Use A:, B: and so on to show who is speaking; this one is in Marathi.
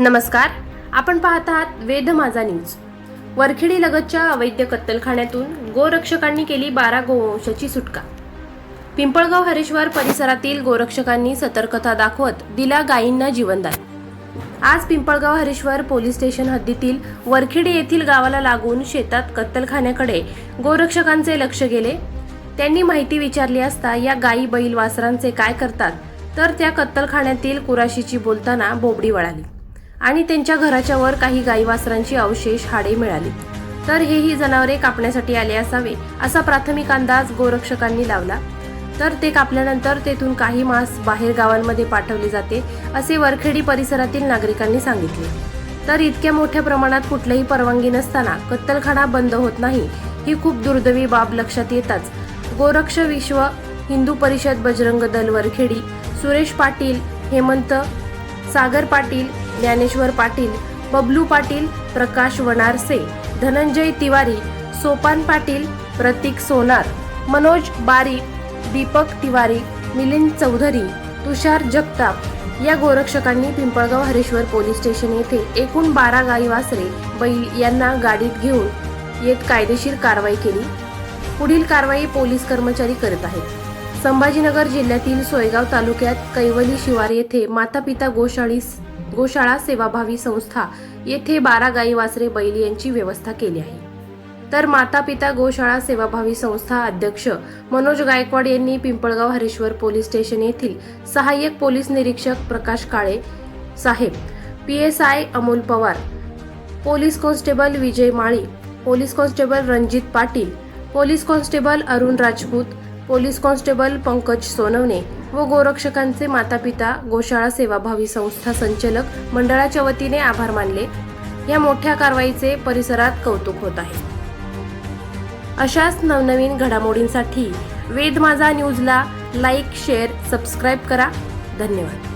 A: नमस्कार. आपण पाहत आहात वेद माझा न्यूज. वरखेडी लगतच्या अवैध कत्तलखान्यातून गोरक्षकांनी केली बारा गोवंशाची सुटका. पिंपळगाव हरेश्वर परिसरातील गोरक्षकांनी सतर्कता दाखवत दिला गायींना जीवनदान. आज पिंपळगाव हरेश्वर पोलीस स्टेशन हद्दीतील वरखेडी येथील गावाला लागून शेतात कत्तलखान्याकडे गोरक्षकांचे लक्ष गेले. त्यांनी माहिती विचारली असता या गायी बैल वासरांचे काय करतात तर त्या कत्तलखान्यातील कुराशीची बोलताना बोबडी वळाली. आणि त्यांच्या घराच्या वर काही गाई वासरांची अवशेष हाडे मिळाली. तर हेही जनावरे कापण्यासाठी आले असावे असा प्राथमिक अंदाज गोरक्षकांनी लावला. तर ते कापल्यानंतर तेथून काही मांस बाहेर गावांमध्ये पाठवले जाते असे वरखेडी परिसरातील नागरिकांनी सांगितले. तर इतक्या मोठ्या प्रमाणात कुठल्याही परवानगी नसताना कत्तलखाना बंद होत नाही ही खूप दुर्दैवी बाब लक्षात येताच गोरक्ष विश्व हिंदू परिषद बजरंग दल वरखेडी सुरेश पाटील हेमंत सागर पाटील ज्ञानेश्वर पाटील बबलू पाटील प्रकाश वनारसे धनंजय तिवारी सोपान पाटील प्रतीक सोनार मनोज बारी दीपक तिवारी मिलिंद चौधरी तुषार जगताप या गोरक्षकांनी पिंपळगाव हरेश्वर पोलीस स्टेशन येथे एकूण बारा गाई वासरे बैल यांना गाडीत घेऊन येत कायदेशीर कारवाई केली. पुढील कारवाई पोलीस कर्मचारी करत आहेत. संभाजीनगर जिल्ह्यातील सोयगाव तालुक्यात कैवली शिवार येथे माता पिता गोशाळी गोशाळा सेवाभावी संस्था येथे बारा गाई वासरे बैल यांची व्यवस्था केली आहे. तर माता पिता गोशाळा सेवाभावी संस्था अध्यक्ष मनोज गायकवाड यांनी पिंपळगाव हरेश्वर पोलीस स्टेशन येथील सहाय्यक पोलीस निरीक्षक प्रकाश काळे साहेब P S I Amol Pawar police constable Vijay Mali police constable Ranjit Patil police constable Arun Rajput police constable Pankaj Sonawane व गोरक्षकांचे मातापिता गोशाळा सेवाभावी संस्था संचालक मंडळाच्या वतीने आभार मानले. या मोठ्या कारवाईचे परिसरात कौतुक होत आहे. अशाच नवनवीन घडामोडींसाठी वेद माझा न्यूजला लाईक शेअर सबस्क्राईब करा. धन्यवाद.